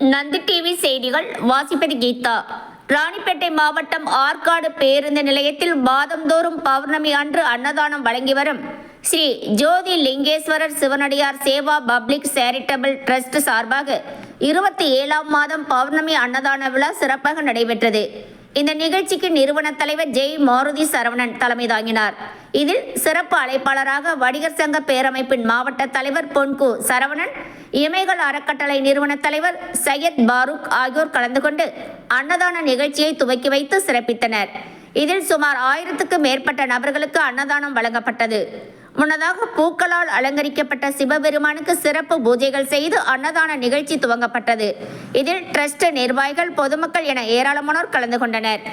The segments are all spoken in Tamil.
நந்தி டிவி செய்திகள் வாசிப்பது கீதா. ராணிப்பேட்டை மாவட்டம் ஆற்காடு பேருந்து நிலையத்தில் மாதந்தோறும் பௌர்ணமி அன்று அன்னதானம் வழங்கி வரும். ஸ்ரீ ஜோதி லிங்கேஸ்வரர் சிவனடியார் சேவா பப்ளிக் சேரிட்டபிள் ட்ரஸ்ட் சார்பாக இருபத்தி ஏழாம் மாதம் பௌர்ணமி அன்னதான விழா சிறப்பாக நடைபெற்றது. இந்த நிகழ்ச்சிக்கு நிறுவன தலைவர் ஜெய் மாருதி சரவணன் தலைமை தாங்கினார். இதில் சிறப்பு அழைப்பாளராக வணிகர் சங்க பேரமைப்பின் மாவட்ட தலைவர் பொன்கு சரவணன் இமைகள் அறக்கட்டளை நிறுவன தலைவர் சையத் பாரூக் ஆகியோர் கலந்து கொண்டு அன்னதான நிகழ்ச்சியை துவக்கி வைத்து சிறப்பித்தனர் இதில் சுமார் ஆயிரத்துக்கு மேற்பட்ட நபர்களுக்கு அன்னதானம் வழங்கப்பட்டது முன்னதாக பூக்களால் அலங்கரிக்கப்பட்ட சிவபெருமானுக்கு சிறப்பு பூஜைகள் செய்து அன்னதான நிகழ்ச்சி துவங்கப்பட்டது இதில் ட்ரஸ்ட் நிர்வாகிகள் பொதுமக்கள் என ஏராளமானோர் கலந்து கொண்டனர்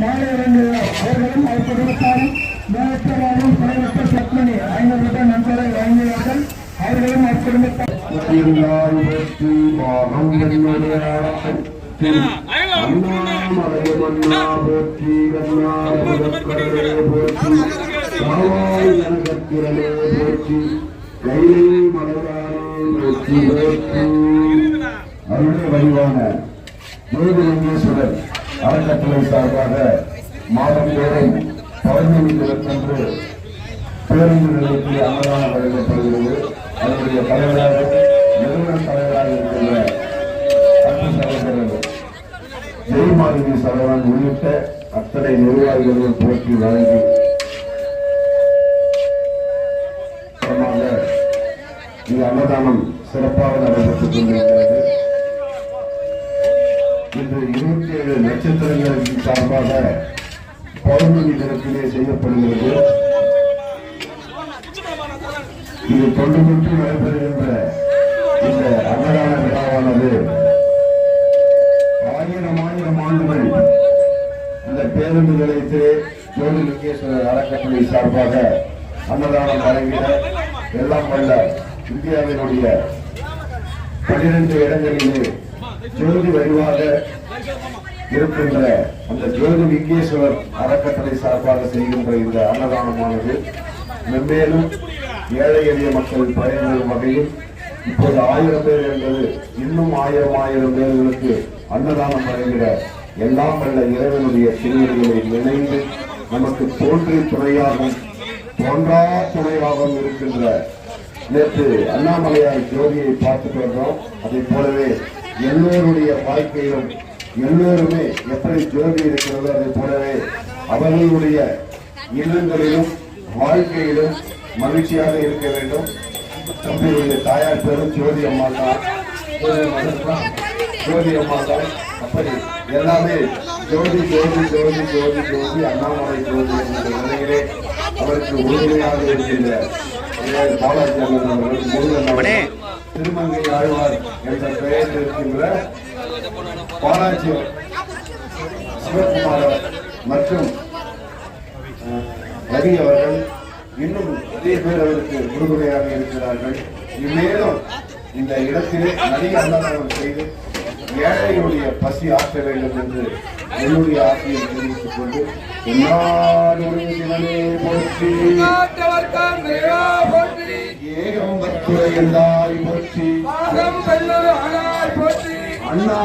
மாலை இரண்டு அவர்களும் அவர் குடும்பத்தாரும் குறைவற்ற சத்மணி ஐநூறு ரூபாய் நன்கொடை வழங்கினார்கள் அவர்களும் அவர் குடும்பத்தார் திருநாள் வெற்றி பாகம் என்னுடைய அண்ணாமலை மன்னா போற்றி கண்ணாபுரக்கரே போற்றி காவாய் கனகத்திரளே போற்றி கைலை மலையானே போற்றி போற்றி அருளை வடிவான ஜோதிலிங்கேஸ்வரர் அறக்கட்டளை சார்பாக மாதந்தோறும் பௌர்ணமி தினத்தன்று பேருந்து நிலையத்தில் அன்னதானம் வழங்கப்படுகிறது அதனுடைய தலைவராக நிறுவன தலைவராக இருக்கின்ற அன்பு சகோதரர் ஜெயமாலினி சரவணன் உள்ளிட்ட அத்தனை நிர்வாகிகளும் போற்றி வழங்கி அப்புறமாக இந்த அன்னதானம் சிறப்பாக நடைபெற்றுக் கொண்டிருக்கிறது. இன்று இருபத்தி ஏழு நட்சத்திரங்களின் சார்பாக பௌர்ணமி தினத்திலே செய்யப்படுகிறது. இது தொண்டு தொட்டு நடைபெறுகின்ற இந்த அன்னதான விழாவானது ஆயிரம் ஆயிரம் ஆண்டுகள் இந்த பேருந்து நிலையத்திலே ஜோதி லிங்கேஸ்வரர் அறக்கட்டளை சார்பாக அன்னதானம் வழங்கின எல்லாம் வல்ல இந்தியாவினுடைய பன்னிரண்டு இடங்களிலே ஜோதி வடிவாக இருக்கின்ற அந்த ஜோதி லிங்கேஸ்வரர் அறக்கட்டளை சார்பாக செய்கின்ற இந்த அன்னதானமானது மென்மேலும் ஏழை எளிய மக்கள் பயன்பெறும் வகையில் இப்போது ஆயிரம் பேர் என்பது இன்னும் ஆயிரம் ஆயிரம் பேர்களுக்கு அன்னதானம் வழங்கிட எல்லாம் வல்ல இறைவனுடைய திருவடிகளை நினைந்து நமக்கு தோன்றி துணையாகவும் தோன்றா துணையாகவும் இருக்கின்ற நேற்று அண்ணாமலையார் ஜோதியை பார்த்துட்டு வந்தோம். அதை போலவே எல்லோருடைய வாழ்க்கையிலும் எல்லோருமே எப்படி ஜோதி இருக்கிறதோ அதை போலவே அவர்களுடைய இல்லங்களிலும் வாழ்க்கையிலும் மகிழ்ச்சியாக இருக்க வேண்டும் தம்பியுடைய தாயார் பேரும் ஜோதி அம்மா தான் ஜோதி அம்மா தான். அப்படி எல்லாமே ஜோதி ஜோதி ஜோதி ஜோதி ஜோதி அண்ணாமலை ஜோதி என்ற நிலையிலே அவருக்கு உறுதுணையாக இருக்கின்ற. பாலாஜி அண்ணன் அவர்கள் முருகன் திருமங்கை ஆழ்வார் என்ற பெயரில் இருக்கின்ற பாலாஜி சிவகுமார் மற்றும் ரவி அவர்கள் இன்னும் நிறைய பேர் அவருக்கு உறுதுணையாக இருக்கிறார்கள் இம்மேலும் இந்த இடத்திலே நிறைய அன்னதானம் செய்து ஏழைகளுடைய பசி ஆற்ற வேண்டும் என்று என்னுடைய ஆசையை தெரிவித்துக் கொண்டு என்னாடுடைய போற்றி ஏகம் வத்துறை என்றாய் போற்றி அண்ணா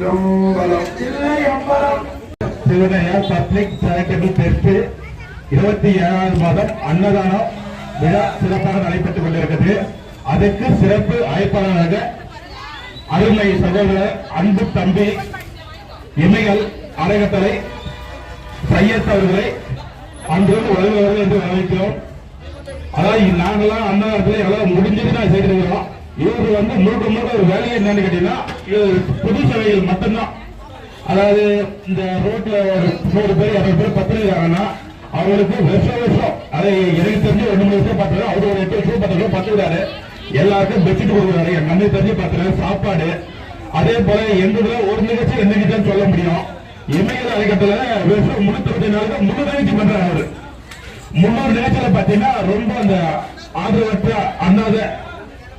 திருச்சிற்றம்பலம் பப்ளிக் சேரிட்டபிள் ட்ரஸ்ட் இருபத்தி ஏழாவது மாதம் அன்னதானம் விழா சிறப்பாக நடைபெற்றுக் கொண்டிருக்கிறது. அதற்கு சிறப்பு அழைப்பாளராக அருமை சகோதரர் அன்பு தம்பி இமைகள் அறகட்டளை சையத் அவர்களை அன்றோடு வருகிறவர்கள் என்று வரவேற்கிறோம். அதாவது நாங்களாம் அன்னதானத்தில் எல்லாம் முடிஞ்சது நான் செய்திருக்கிறோம். இவரு வந்து முழுக்க முழுக்க ஒரு வேலையை என்னன்னு கேட்டீங்கன்னா பொது சேவைகள் மட்டும்தான். அதாவது இந்த ரோட்ல ஒரு நூறு பேர் இரநூறு பேர் பத்திரிக்காங்கன்னா அவங்களுக்கு வருஷம் வருஷம் அதை எனக்கு தெரிஞ்சு ரெண்டு மூணு வருஷம் பார்த்துருக்கோம் அவரு ஒரு எட்டு வருஷம் பத்து வருஷம் பார்த்துக்கிறாரு. எல்லாருக்கும் பெட்ஷீட் கொடுக்குறாரு. என் கண்ணு தெரிஞ்சு பார்த்துருக்கேன் சாப்பாடு. அதே போல எங்க ஒரு நிகழ்ச்சி எந்த நிகழ்ச்சி சொல்ல முடியும். இமையில அழைக்கத்துல வருஷம் முன்னூத்தி நாளுக்கு முன்னூறு நிகழ்ச்சி பண்றாரு. அவர் முன்னூறு நிகழ்ச்சியில பாத்தீங்கன்னா ரொம்ப அந்த ஆதரவற்ற அண்ணாத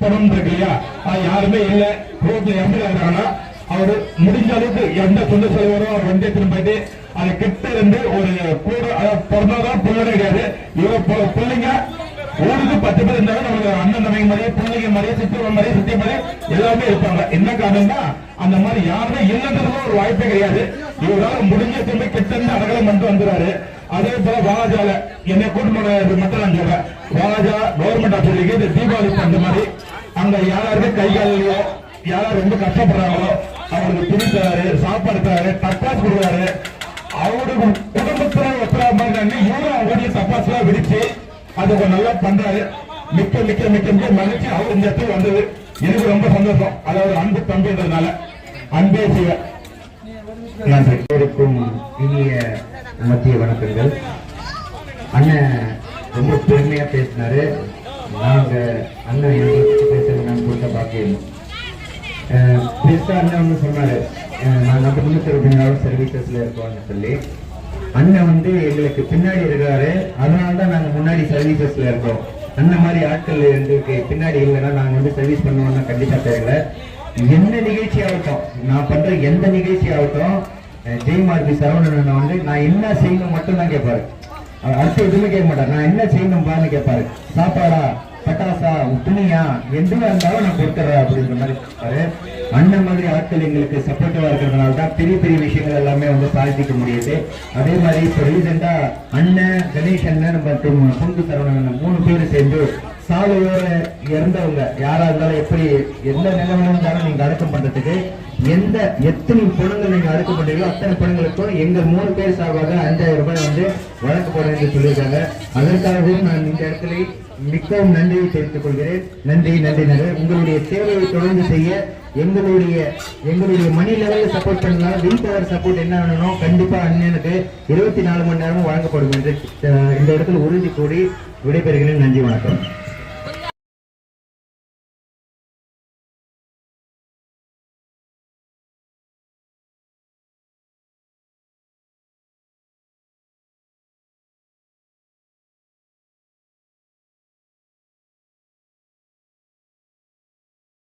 பணம் இருக்கு இல்லையா அது யாருமே இல்ல. ரோட்ல எம்எல்ஏ இருக்காங்கன்னா அவரு முடிஞ்ச அளவுக்கு எந்த சொந்த செலவரோ அவர் வண்டி எடுத்துட்டு போயிட்டு அது கிட்ட இருந்து ஒரு கூட அதாவது பிறந்ததான் பிள்ளை கிடையாது. இவர பிள்ளைங்க ஊருக்கு பத்து பேர் இருந்தாலும் நம்மளுக்கு அண்ணன் தம்பி மாதிரியே பிள்ளைங்க மாதிரியே சித்தவன் மாதிரியே சித்தி மாதிரி எல்லாமே இருப்பாங்க. என்ன காரணம்னா அந்த மாதிரி யாருமே இல்லைன்றதுல ஒரு வாய்ப்பே கிடையாது. இவரால் முடிஞ்ச திரும்ப கிட்ட இருந்து அடகலம் மட்டும் வந்துறாரு அதே போல வாலாஜால என்னை கூட்டு மட்டும் நான் சொல்றேன். வாலாஜா கவர்மெண்ட் ஆஸ்பத்திரிக்கு இந்த தீபாவளி அந்த மாதிரி அங்க யாராருக்கு கை காலையோ யாராவது ரொம்ப கஷ்டப்படுறாங்களோ அவருக்கு துணி தராரு சாப்பாடு தராரு டப்பாஸ் கொடுக்குறாரு அவருக்கு குடும்பத்துல ஒத்துறா மாதிரி இவரும் அவருடைய தப்பாஸ் எல்லாம் விரிச்சு அது நல்லா பண்றாரு. மிக்க மிக்க மிக்க மிக்க மகிழ்ச்சி. அவர் இந்த இடத்துக்கு வந்தது. எனக்கு ரொம்ப சந்தோஷம். அதாவது அன்பு தம்பின்றதுனால. அன்பே சிவ. நன்றி. அனைவருக்கும் இனிய மத்திய வணக்கங்கள். அண்ணன் ரொம்ப பெருமையா பேசினாரு. நாங்க அண்ணன் கொடுத்த பாக்கியம். அஹ், அண்ணன் வந்து சொன்னாரு. அஹ், நாங்க அந்த முன்னூத்தி சர்வீசஸ்ல இருக்கோம்னு சொல்லி. அண்ணன் வந்து எங்களுக்கு பின்னாடி இருக்காரு. அதனால தான் நாங்க முன்னாடி சர்வீசஸ்ல இருக்கோம். அந்த மாதிரி ஆட்கள் எங்களுக்கு பின்னாடி இல்லைன்னா நாங்க வந்து சர்வீஸ் பண்ணுவோம்னா கண்டிப்பா தெரியல. எந்த நிகழ்ச்சி ஆகட்டும் நான் பண்ற எந்த நிகழ்ச்சி ஆகட்டும் ஜெய்மார்பி சரவணன் வந்து நான் என்ன செய்யணும் மட்டும் தான் கேட்பாரு. அவர் அடுத்து எதுவுமே கேட்க மாட்டார். நான் என்ன செய்யணும் பாருன்னு கேட்பாரு. சாப்பாடா? பட்டாசா துணியா எதுவா இருந்தாலும் நான் கொடுத்துறேன் அப்படின்ற மாதிரி அந்த மாதிரி ஆட்கள் எங்களுக்கு சப்போர்ட்டிவா இருக்கிறதுனால தான் பெரிய பெரிய விஷயங்கள் எல்லாமே வந்து சாதிக்க முடியுது. அதே மாதிரி இப்போ ரீசெண்டா அண்ணன் கணேஷ் அண்ணன் மற்றும் குண்டு சரவணன் மூணு பேரும் சேர்ந்து சாலையோர இறந்தவங்க யாரா இருந்தாலும் எப்படி எந்த நிலவரம் இருந்தாலும் நீங்க அடக்கம் பண்றதுக்கு எந்த எத்தனை பணங்கள் நீங்க அடக்கம் பண்றீங்களோ அத்தனை பணங்களுக்கும் எங்கள் மூணு பேர் சார்பாக அஞ்சாயிரம் ரூபாய் வந்து வழங்கப்படும் என்று சொல்லியிருக்காங்க. அதற்காகவும் நான் இந்த இடத்துல மிகவும் நன்றியை தெரிவித்துக் கொள்கிறேன். நன்றி நன்றி நன்றி. உங்களுடைய சேவையை தொடர்ந்து செய்ய எங்களுடைய எங்களுடைய மணி லெவலில் சப்போர்ட் பண்ணலாம். வில் பவர் சப்போர்ட் என்ன வேணும் கண்டிப்பா அண்ணனுக்கு இருபத்தி நாலு மணி நேரமும் வழங்கப்படும் என்று இந்த இடத்துல உறுதி கூடி விடைபெறுகிறேன். நன்றி வணக்கம்.